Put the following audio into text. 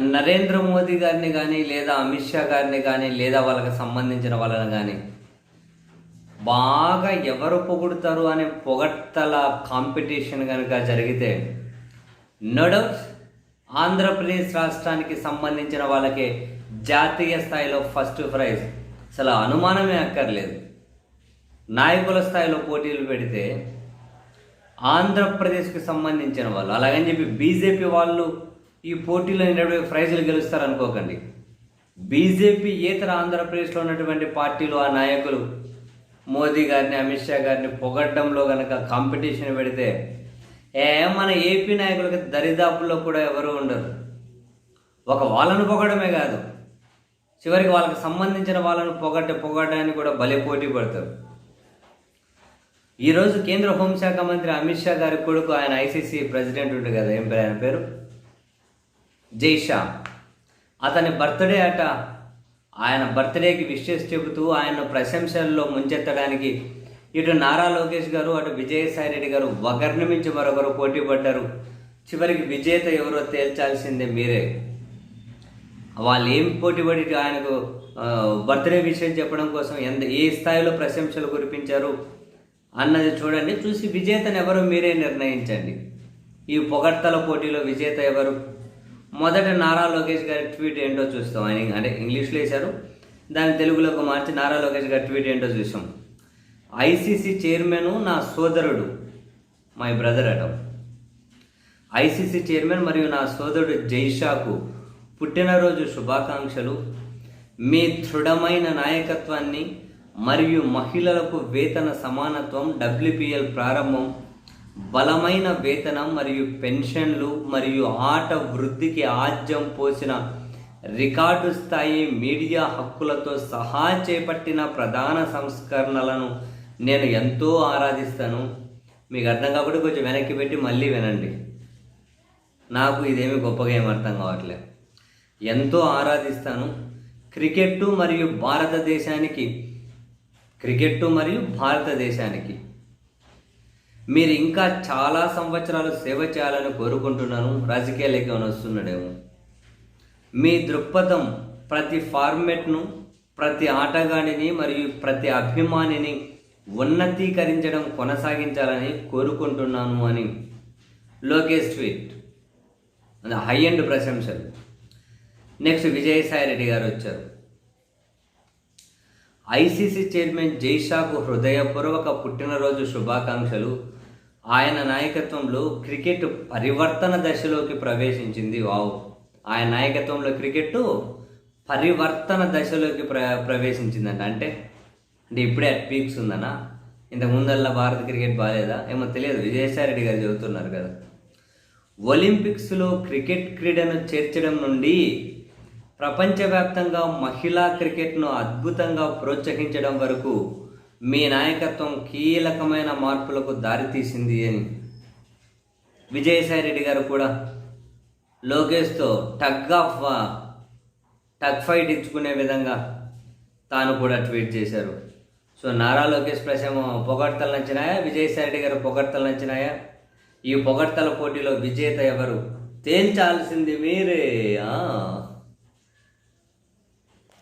నరేంద్ర మోదీ గారిని కానీ లేదా అమిత్ షా గారిని కానీ లేదా వాళ్ళకి సంబంధించిన వాళ్ళని కానీ బాగా ఎవరు పొగుడతారు అనే పొగడ్తల కాంపిటీషన్ కనుక జరిగితే నో ఆంధ్రప్రదేశ్ రాష్ట్రానికి సంబంధించిన వాళ్ళకి జాతీయ స్థాయిలో ఫస్ట్ ప్రైజ్. అసలు అనుమానమే అక్కర్లేదు. నాయకుల స్థాయిలో పోటీలు పెడితే ఆంధ్రప్రదేశ్కి సంబంధించిన వాళ్ళు అలాగని చెప్పి బీజేపీ వాళ్ళు ఈ పోటీలో నిలబడే ప్రైజులు గెలుస్తారు అనుకోకండి. బీజేపీ ఇతర ఆంధ్రప్రదేశ్లో ఉన్నటువంటి పార్టీలు ఆ నాయకులు మోదీ గారిని అమిత్ షా గారిని పొగడ్డంలో కనుక కాంపిటీషన్ పెడితే ఏ మన ఏపీ నాయకులకి దరిదాపుల్లో కూడా ఎవరు ఉండరు. ఒక వాళ్ళను పొగడమే కాదు. చివరికి వాళ్ళకి సంబంధించిన వాళ్ళను పొగట్టి పొగడడానికి కూడా భలే పోటీ పడతారు. ఈరోజు కేంద్ర హోంశాఖ మంత్రి అమిత్ షా గారి కొడుకు ఆయన ఐసీసీ ప్రెసిడెంట్ ఉంటుంది కదా ఏం పేరు ఆయన పేరు? జైషా. అతని బర్త్డే అట. ఆయన బర్త్డేకి విషెస్ చెబుతూ ఆయన ప్రశంసల్లో ముంచెత్తడానికి ఇటు నారా లోకేష్ గారు అటు విజయసాయి రెడ్డి గారు ఒకరిని మించి మరొకరు పోటీ పడ్డారు. చివరికి విజేత ఎవరో తేల్చాల్సిందే మీరే. వాళ్ళు ఏం పోటీ పడి ఆయనకు బర్త్డే విషయం చెప్పడం కోసం ఎంత ఏ స్థాయిలో ప్రశంసలు కురిపించారు అన్నది చూడండి. చూసి విజేతను ఎవరో మీరే నిర్ణయించండి. ఈ పొగడ్తల పోటీలో విజేత ఎవరు? మొదట నారా లోకేష్ గారి ట్వీట్ ఏంటో చూస్తాం. ఆయన అంటే ఇంగ్లీష్లో వేశారు. దాన్ని తెలుగులోకి మార్చి నారా లోకేష్ గారి ట్వీట్ ఏంటో చూసాం. ఐసీసీ చైర్మన్ నా సోదరుడు మై బ్రదర్ అట. ఐసీసీ చైర్మన్ మరియు నా సోదరుడు జైషాకు పుట్టినరోజు శుభాకాంక్షలు. మీ దృఢమైన నాయకత్వాన్ని మరియు మహిళలకు వేతన సమానత్వం డబ్ల్యూపీఎల్ ప్రారంభం. బలమైన వేతనం మరియు పెన్షన్లు మరియు ఆట వృద్ధికి ఆజ్యం పోసిన రికార్డు స్థాయి మీడియా హక్కులతో సహా చేపట్టిన ప్రధాన సంస్కరణలను నేను ఎంతో ఆరాధిస్తాను. మీకు అర్థం కాబట్టి కొంచెం వెనక్కి పెట్టి మళ్ళీ వినండి. నాకు ఇదేమి గొప్పగా ఏం అర్థం కావట్లే. ఎంతో ఆరాధిస్తాను. క్రికెట్టు మరియు భారతదేశానికి క్రికెట్టు మరియు భారతదేశానికి మీరు ఇంకా చాలా సంవత్సరాలు సేవ చేయాలని కోరుకుంటున్నాను. రాజకీయాలకి వస్తున్నాడేమో. మీ దృక్పథం ప్రతి ఫార్మెట్ను ప్రతి ఆటగాడిని మరియు ప్రతి అభిమానిని ఉన్నతీకరించడం కొనసాగించాలని కోరుకుంటున్నాను అని లోకేష్ ట్వీట్. హై అండ్ ప్రశంసలు. నెక్స్ట్ విజయసాయి రెడ్డి గారు వచ్చారు. ఐసీసీ చైర్మన్ జైషాకు హృదయపూర్వక పుట్టినరోజు శుభాకాంక్షలు. ఆయన నాయకత్వంలో క్రికెట్ పరివర్తన దశలోకి ప్రవేశించింది వావ్. ఆయన నాయకత్వంలో క్రికెట్ పరివర్తన దశలోకి ప్ర ప్రవేశించిందంట. అంటే అంటే ఇప్పుడే అట్ పీక్స్ ఉందనా? ఇంతకు ముందల్లా భారత క్రికెట్ బాగాలేదా? ఏమో తెలియదు. విజయసాయిరెడ్డి గారు చెబుతున్నారు కదా. ఒలింపిక్స్లో క్రికెట్ క్రీడను చేర్చడం నుండి ప్రపంచవ్యాప్తంగా మహిళా క్రికెట్ను అద్భుతంగా ప్రోత్సహించడం వరకు మీ నాయకత్వం కీలకమైన మార్పులకు దారితీసింది అని. విజయసాయి రెడ్డి గారు కూడా లోకేష్తో టగ్ ఆఫ్ టగ్ ఫైట్ ఇచ్చుకునే విధంగా తాను కూడా ట్వీట్ చేశారు. సో నారా లోకేష్ ప్రశమ పొగడ్తలు నచ్చినాయా? విజయసాయి రెడ్డి గారు పొగడ్తలు నచ్చినాయా? ఈ పొగడ్తల పోటీలో విజేత ఎవరు? తేల్చాల్సింది మీరే.